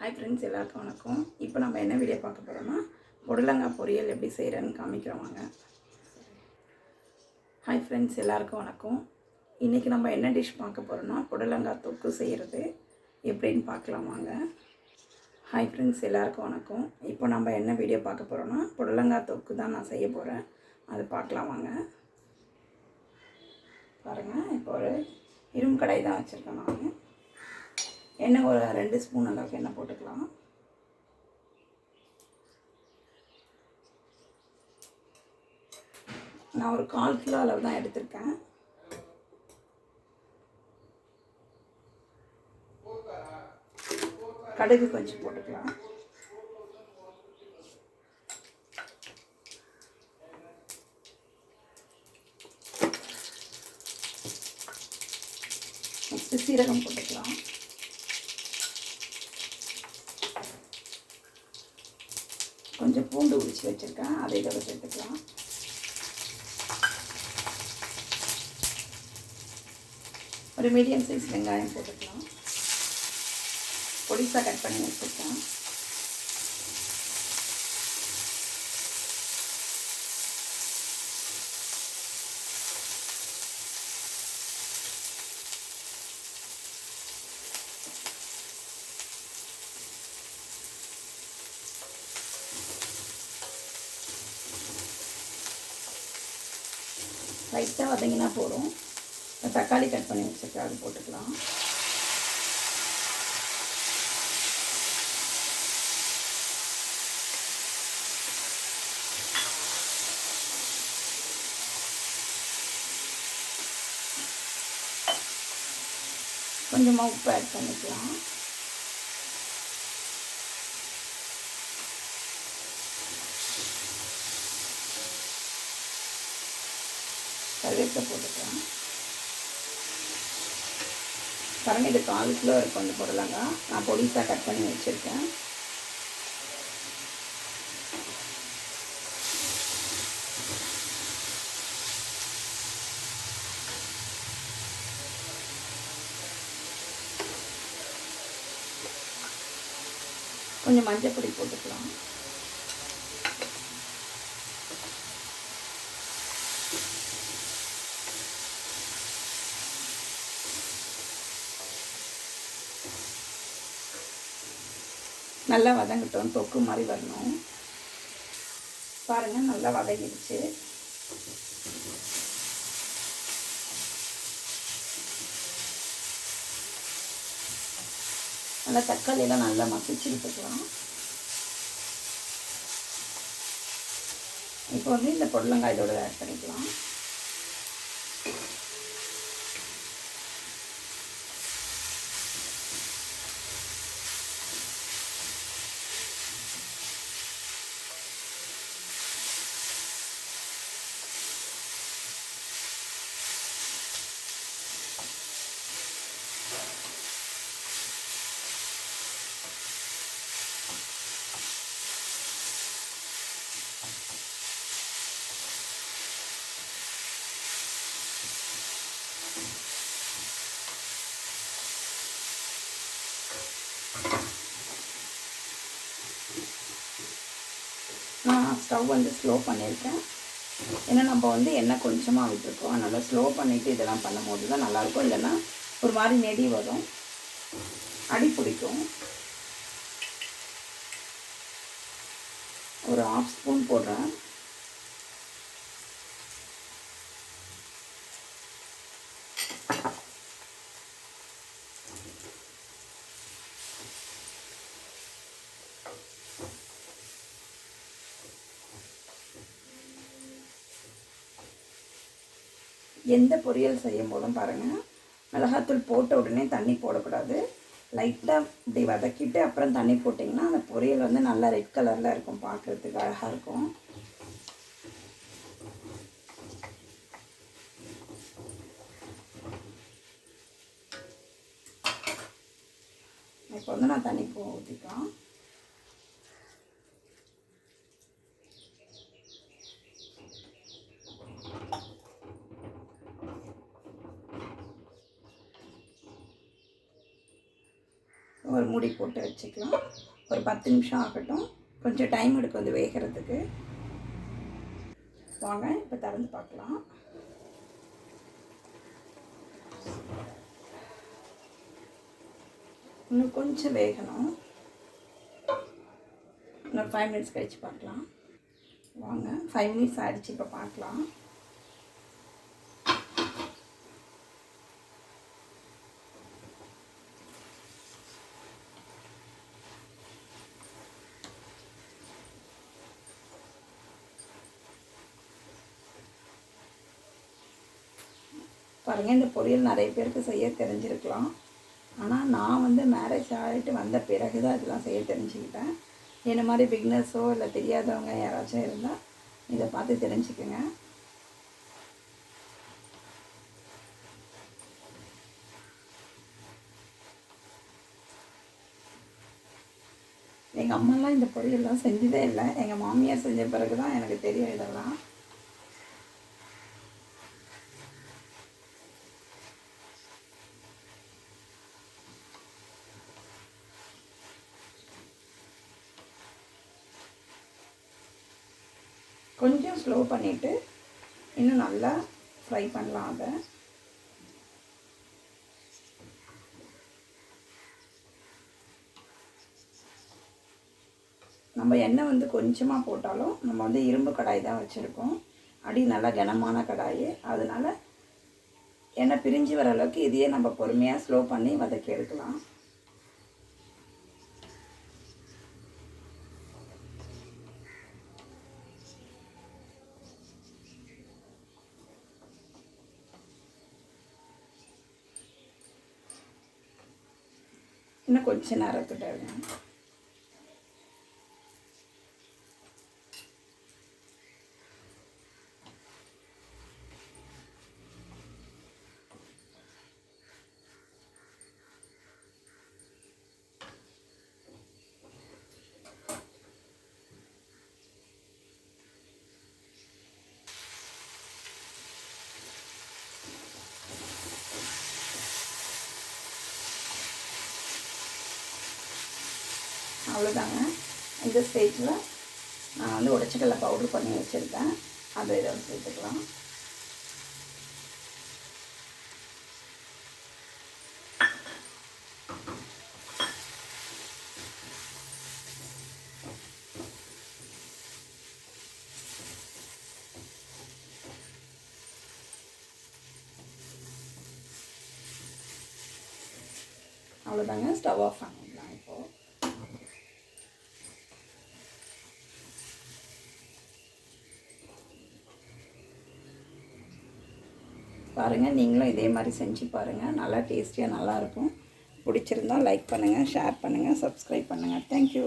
Hi friends எல்லாருக்கும் வணக்கம். இப்போ நம்ம என்ன வீடியோ பார்க்க போகிறோம்னா புடலங்காய் பொரியல் எப்படி செய்கிறேன்னு காமிக்கிறோம் ஹாய் ஃப்ரெண்ட்ஸ் எல்லாருக்கும் வணக்கம். இன்றைக்கி நம்ம என்ன டிஷ் பார்க்க போகிறோம்னா புடலங்காய் தொக்கு செய்கிறது எப்படின்னு பார்க்கலாம் வாங்க. ஹாய் ஃப்ரெண்ட்ஸ் எல்லாருக்கும் வணக்கம். இப்போ நம்ம என்ன வீடியோ பார்க்க போகிறோம்னா புடலங்காய் தொக்கு தான் நான் செய்ய போகிறேன் அது பார்க்கலாம் வாங்க. பாருங்கள் இப்போ ஒரு இரும்பு கடை தான் வச்சுருக்கேன் நான். எண்ணெய் ஒரு ரெண்டு ஸ்பூன் அளவுக்கு எண்ணெய் போட்டுக்கலாம். நான் ஒரு கால் கிலோ அளவு தான் எடுத்திருக்கேன். கடுகு கொஞ்சம் போட்டுக்கலாம். நெக்ஸ்ட்டு சீரகம் போட்டுக்கலாம். கொஞ்சம் பூண்டு உரிச்சு வச்சுருக்கேன். அதை இதோட சேர்த்துக்கலாம் ஒரு மீடியம் சைஸ் வெங்காயம் போட்டுக்கலாம். பொடிசாக கட் பண்ணி வச்சுருக்கேன். லைட்டாக வதங்கினா போதும். தக்காளி கட் பண்ணி வச்சுருக்கேன் அது போட்டுக்கலாம். கொஞ்சமாக உப்பு ஆட் பண்ணிக்கலாம். கருவேப்பிலை போட்டுக்கலாம். பாருங்க இது கால் கிலோ இருக்கும் அந்த பொருளாங்க நான் பொடிசாக கட் பண்ணி வச்சுருக்கேன். கொஞ்சம் மஞ்சள் பொடி போட்டுக்கலாம். நல்லா வதங்கட்டும் தொக்கு மாதிரி வரணும். பாருங்கள் நல்லா வதங்கிடுச்சு. நல்லா தக்காளியெல்லாம் நல்லா மசிச்சு விட்டுக்கலாம் இப்போ வந்து இந்த பொடலங்காய் இதோட ஆட் பண்ணிக்கலாம். நான் ஸ்டவ் வந்து ஸ்லோ பண்ணியிருக்கேன். ஏன்னா நம்ம வந்து எண்ணெய் கொஞ்சமாக விட்டுருக்கோம். அதனால் ஸ்லோ பண்ணிவிட்டு இதெல்லாம் பண்ணும்போது தான் நல்லாயிருக்கும். இல்லைன்னா ஒரு மாதிரி நெடி வரும். அடி பிடிக்கும். ஒரு ஆஃப் ஸ்பூன் போடுறேன். எந்த பொரியல் செய்யும் போதும் பாருங்கள் மிளகாத்தூள் போட்ட உடனே தண்ணி போடக்கூடாது. லைட்டாக இப்படி வதக்கிட்டு அப்புறம் தண்ணி போட்டிங்கன்னா அந்த பொரியல் வந்து நல்லா ரெட் கலரில் இருக்கும் பார்க்குறதுக்கு அழகாக இருக்கும். இப்போ வந்து நான் தண்ணி போ ஊற்றிக்கலாம் ஒரு மூடி போட்டு வச்சுக்கலாம். ஒரு பத்து நிமிஷம் ஆகட்டும். கொஞ்சம் டைம் எடுக்கும் அது வேகிறதுக்கு. வாங்க இப்போ திறந்து பார்க்கலாம். இன்னும் கொஞ்சம் வேகணும். இன்னும் ஃபைவ் மினிட்ஸ் கழித்து பார்க்கலாம். வாங்க ஃபைவ் மினிட்ஸ் ஆகிடுச்சு இப்போ பார்க்கலாம். பாருங்கள் இந்த பொரியல் நிறைய பேருக்கு செய்ய தெரிஞ்சிருக்கலாம். ஆனால் நான் வந்து மேரேஜ் ஆகிட்டு வந்த பிறகு தான் இதெல்லாம் செய்ய தெரிஞ்சுக்கிட்டேன். என்ன மாதிரி பிக்னஸோ இல்லை தெரியாதவங்க யாராச்சும் இருந்தால் இதை பார்த்து தெரிஞ்சுக்கோங்க. எங்கள் அம்மாலாம் இந்த பொரியல்லாம் செஞ்சதே இல்லை. எங்கள் மாமியார் செஞ்ச பிறகு தான் எனக்கு தெரியும் இதெல்லாம். கொஞ்சம் ஸ்லோ பண்ணிவிட்டு இன்னும் நல்லா ஃப்ரை பண்ணலாம் அதை. நம்ம எண்ணெய் வந்து கொஞ்சமாக போட்டாலும் நம்ம வந்து இரும்பு கடாய் தான் வச்சுருக்கோம். அடி நல்லா கனமான கடாய். அதனால் எண்ணெய் பிரிஞ்சு வர அளவுக்கு இதையே நம்ம பொறுமையாக ஸ்லோ பண்ணி வதக்கி எடுக்கலாம். இன்னும் கொஞ்சம் அவ்வளோதாங்க. இந்த ஸ்டேஜில் நான் வந்து உடச்சிக்கல்ல பவுட்ரு பண்ணி வச்சுருக்கேன். அதை இதை சேர்த்துக்கலாம். அவ்வளோதாங்க ஸ்டவ் ஆஃப் பண்ணிடலாம் பாருங்கள் நீங்களும் இதே மாதிரி செஞ்சு பாருங்கள் நல்லா டேஸ்டியாக நல்லாயிருக்கும் பிடிச்சிருந்தா லைக் பண்ணுங்கள் ஷேர் பண்ணுங்கள் சப்ஸ்கிரைப் பண்ணுங்கள் தேங்க்யூ